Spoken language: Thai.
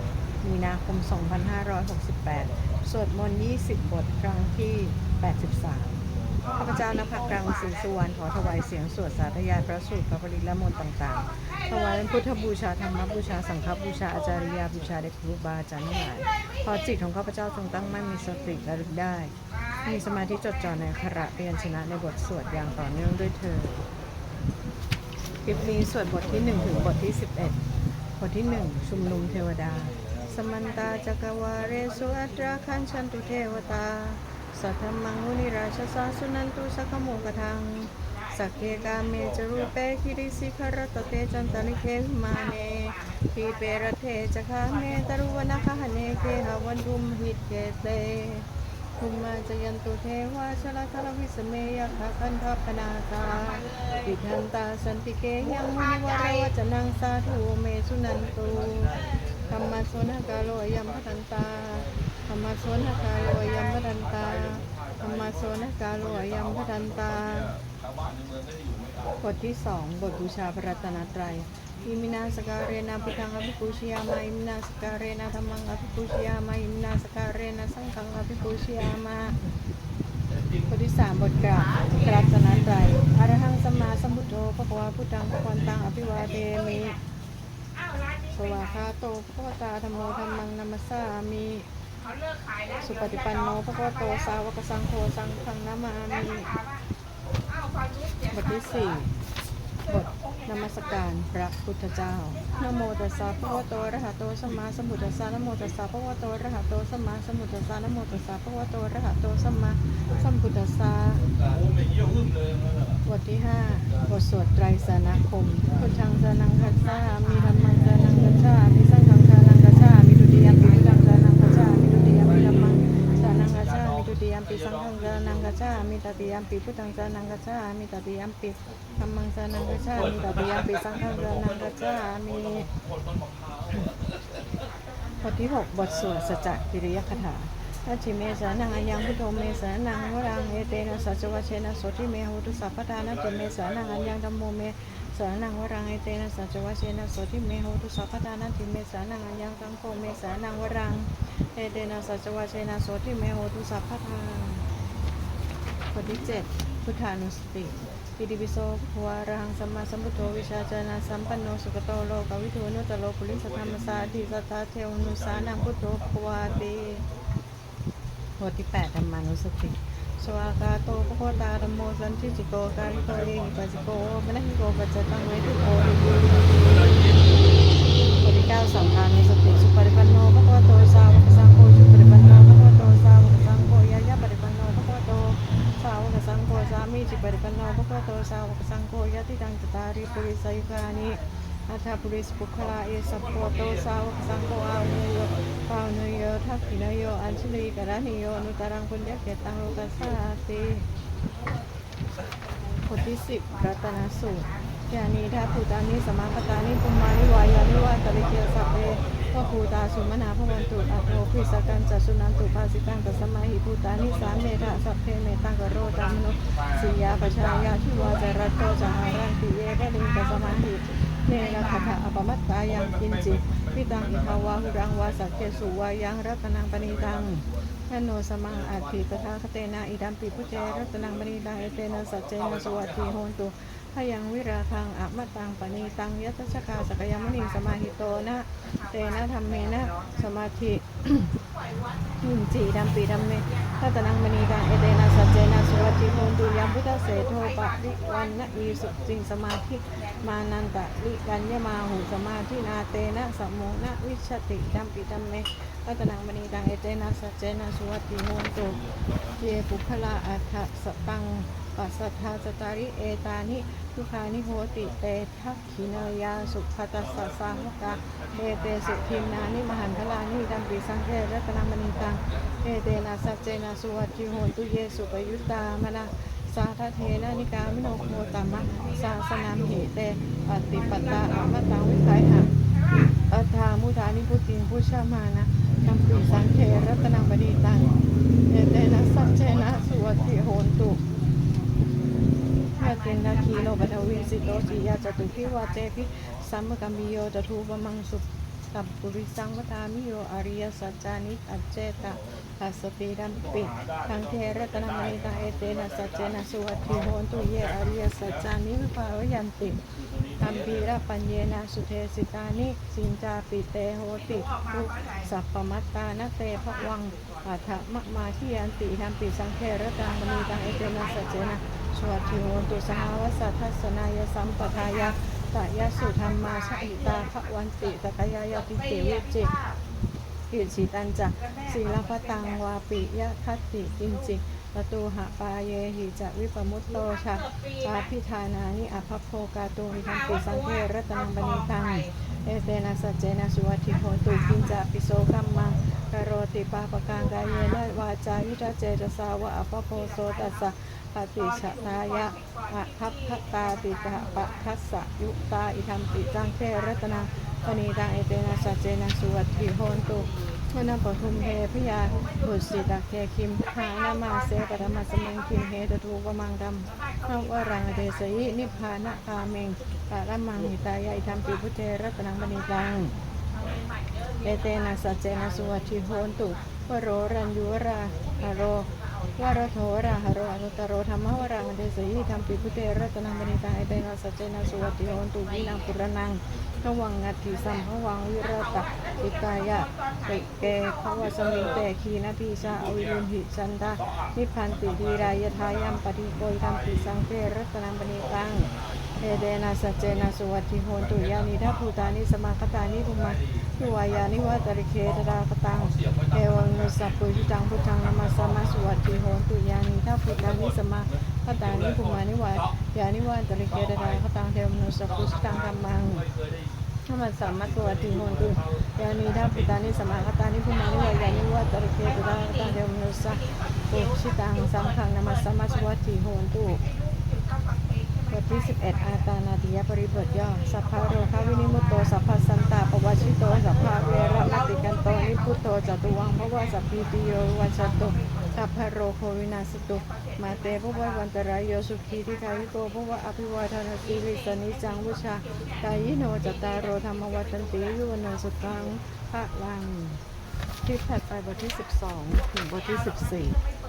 16 มีนาคม 2568 สวดมนต์ 20 บท ครั้งที่ 83 ข้าพเจ้านภักกลางศรีสุวรรณขอถวายเสียงสวดสาธยายพระสูตรพระปริละมนต์ต่างๆ ถวายเป็นพุทธบูชาธรรมบูชา สังฆบูชา อาจาริยาบูชาเด็กครูบาอาจารย์ทั้งหลายขอจิตของข้าพเจ้าจงตั้งมั่นมีสติระลึกได้ มีสมาธิจดจ่อในขระเรียนชนะในบทสวดอย่างต่อเนื่องด้วยเธอคลิปนี้สวดบทที่ 1 ถึงบทที่ 11 บทที่1ชุมนุมเทวดา สมันตาจักวาเรสุอัตราคันชันตุเทวตา สัทธมังมุนิราชสาสุนันตุสักโมกทัง สักเกกาเมจรูเปคิริสิขรตเตจันตนิเคมาเนทีเปรเทจคาเมตรุวนาคหเนเคหาวันดุมหิตเกเต ภุมมาจยันตุเทวาชลทลวิสเมยคะคันทปนาคาปิทันตาสันติเกยังมุนิวารวจนังสาธุเมสุนันตุธรรมะโสนกาโลยัมพทันตาธรรมะโสนกาโลยัมพทันตาธรรมะโสนกาโลยัมพทันตาบทที่สองบทบูชาพระรัตนตรัย อิมินาสการเรนาพุทธังอภิปูชยามาอิมนาสการเรนาธรรมังอภิปูชยามาอิมนาสการเรนาสังฆังอภิปูชยามาบทที่สามบทกราบพระรัตนตรัยอรหังสมมาสมุทโธพระควาพุทธังพระควันตังอภิวาเทมิสวากาโตพระวตาธรรมโมธรรมังนัมสสามิสุปฏิปันโนพระควโตสาวกสังโฆสังฆังนามามิบทที่สี่บท นมัสการพระพุทธเจ้านโมตัสสะพระวะโตระหะโตสัมมาสัมพุทธัสสะนโมตัสสะพระวะโตระหะโตสัมมาสัมพุทธัสสะนโมตัสสะพระวะโตระหะโตสัมมาสัมพุทธัสสะบทที่ห้าบทสวดไตรสรณคมพุทธังสนังคัจฉามีธรรมังสนังคัจฉามีสังฆังสนังคัจฉามีดุติยมปิ รนังคัจฉามีตติยมปิพุทธังสรนังคัจฉามีตติยมปิธัมมังสรนังคัจฉามีตติยมปิสังฆังสรนังคัจฉามีบทที่หกบทสวดสัจจกิริยคถาทัชิเมสานังอายังพุทโธเมสานังวรังเอเตนะสัจวะเชนะโสทิเมหุตุสัพพทานะเจเมสานังอัญญังธัมโมเมสานังวรังเอเตนะสัจวะเชนะโสทิเมหุตุสัพพทานะทิเมสานังอัญญังธัมโมเมสานังวรังเอเตนะสัจวะเชนะโสทิเมหุตุสัพพทา บทที่เจ็ดพุทธานุสติปิติปิโสภวารังสัมมาสัมพุทโธวิชาจานาสัมปันโนสุขโตโลกวิทูนุตตโลปุริสธรรมสาธิสัทธาเทวนุสานังพุทโธภวาติบทที่แปดธรรมานุสติสวากาโตปะโคตาธรรมโมสันทิจิโกการิโตเอหิปัสสิโกมะนะหิโกปัจจตังเวทุโกริโกบทที่เก้าสัมภานุสติสุปฏิปันโน ริปุริสยุกานิอัฏฐปุริสปุคลาเอสัพโพโตสาวกสังโฆอาวุโยปาวเนโยทักขินโยอัญชลีกรณิโยนุตรังปุญญเกตังโลกัสสาติบทที่สิบรัตนสูตรยานีทัพุตานิสมาคตานิปุมมานิวายานิวาตริเกียสัพเพ ภูตาสุมนาภวันตุอัตโนพิสกันจัสุนันตุภาสิกังตัสมาหิภูตานิสามเมธาสัพเพเมตังกโรตามโนสียาปชายาชิวาจารัตโตจหารังติเยกลิงกัสมาหิเนรคาถาอปมัตตายังกินจิพิตังอิทาวาหุรังวาสักเกสุวายังรัตนังปณิตังนโนสมังอาทิปทาคเตนะอิดัมปิพุเจรัตนังปณิตังเอเตนะสัจเจนะสวัสดิโหนตุพยังวิราคังอะมตังปณิตังยัตชะคาสกยามณีสมาหิโตนะ เตนะธรรมเมนะ สมาธิหินจีดัมปีดัมเมทัตนังมณีตังเอเตนะสัจเจนะสวัสดิโหตุยัมพุทธเสโทปะริวันนะอีสุจิงสมาธิมานันตะลิกัญญมาหูสมาธินาเตนะสมโมนะวิชติดัมปิดัมเมรัตนังมณีตังเอเตนะสัจเจนะสุวัติโหตุเยปุคละอัฏฐสตัง ปัสสัทธาสตาริเอตานิทุคานิโหติเตทักขินายาสุขตัสสะสังกะเอเตสุทิมนานิมหันทลานิดัมปิสังเกรัตนังมณีตังเอเตนะสัจเจนะสุวัติโหตุเยสุปยุตตามนะสาธเทนะนิกามิโนโคตมะสาสนามเหเตปฏิปตาอมตังวิไคหะอัฏฐามุทานิพุติงพุชามานะกัมปิสังเทรัตนังบดีตังเอเตนะสัจเจนะสุวัติโหตุ เตนะคีโลปะทวินสิโตจิยาจตุพิวาเจพิสัมมกัมมิโยจทูปมังสุกับปุริสังวตามิโยอริยสัจจานิอัจเจตะอัสสติดัมปิทังเทระตนามณิตังเอเตนะสัจเจนะสุวัตถิโหนตุเยอริยสัจจานิวิภาวยันติธัมปีระปัญเยนะสุเทสิตานิสินจาปิเตโหติทุสัพพมัตตานเตภวังปัทะมะมาทิยันติธัมปิสังเทระตนามณิตังเอเตนะสัจเจนะ สวัสดิโหนตุสหาวสัทธัสนายสัมปทายะตยสุธรรมาชอิตาภวันติตกายายติเตวิจิกิจิตันจักศีลพตังวาปิยะทัตติกินจิประตูหะปาเยหิจะวิปมุตโตชะปาพิธานานิอภพโพกาตุมิทัมปิสังเทรัตนังบณิตังเอเตนะสัจเจนะสุวัติโหตุกินจะปิโสกัมมังกโรติปาปกังกายเยนะวาจายุทธเจตสาวะอภพโพโสตัสสะปฏิชตายะอะทัพพตาติตะปะทัสสะยุตาอิธรรมปิจังเทรัตนาปณีตังเอเตนะสัจเจนะสุวัตถิโหนตุวนาปทุมเทพยาบุตรสิตาเคคิมหานามาเสปรมาสมังคิมเฮตทูปมังดัมนวรังเดสยินิพพานะคาเมงปะระมังหิตายะอิธรรมปิพุทเทรัตนังปณีตังเอเตนะสัจเจนะสุวัติโหนตุวโรรัญยุราหโร วารโทราหโรอนุตตโรธรรมวรังเดสยิธรรมปิพุเตรัตนังบณิตังเอเตนะสัจเจนะสุวัติโหนตุวินังปุรนังขวังนัตถิสัมภวังวิรตะอิกายะติเกภวสมิงเตขีนาพีชาอวิรุณหิจันตานิพันติดีรายทายัมปฏิโกยธรรมปิสังเกรัตนังบณิตังเอเดนะสัจเจนะสุวัติโหนตุยานิทัพูตานิสมาคตานิภุมายุวายานิวัตริเคตดาคตังเอวังนุสัพพุชิตังพุทธังนามาสมาสุวัติโหนตุยานิทัพภูตานิสมาคตานิภุมานิวายานิวัตริเคตดาคตังเทวมนุสัพพุชิตังธัมมังธรรมสัมมาตัวติโหนตุยานิทัพภูตานิสมาคตานิภุมานิวายานิวัตริเคตดาคตังเทวมนุสัพพุชิตังสังฆังนามาสมาสวัติโหนตุบทที่ 11 อาตานาติยปริบทย่อ สัพพะโรคาวินิมุตโต สัพพะสันตาปวัชิโต สัพพะเวระมติกันโต นิพุตโตจตุวังพระวาสัพพิติโยวัชตุ สัพพะโรโควินาสตุ มาเตพระววันตรายโยสุขีทิคายิโกพระวะอภิวาทนาสิริสนิจังวุชากายิโนจตารโรธรรมวัตันติยุวโนสุตังพระลังคลิปถัดไปบทที่ 12 ถึงบทที่ 14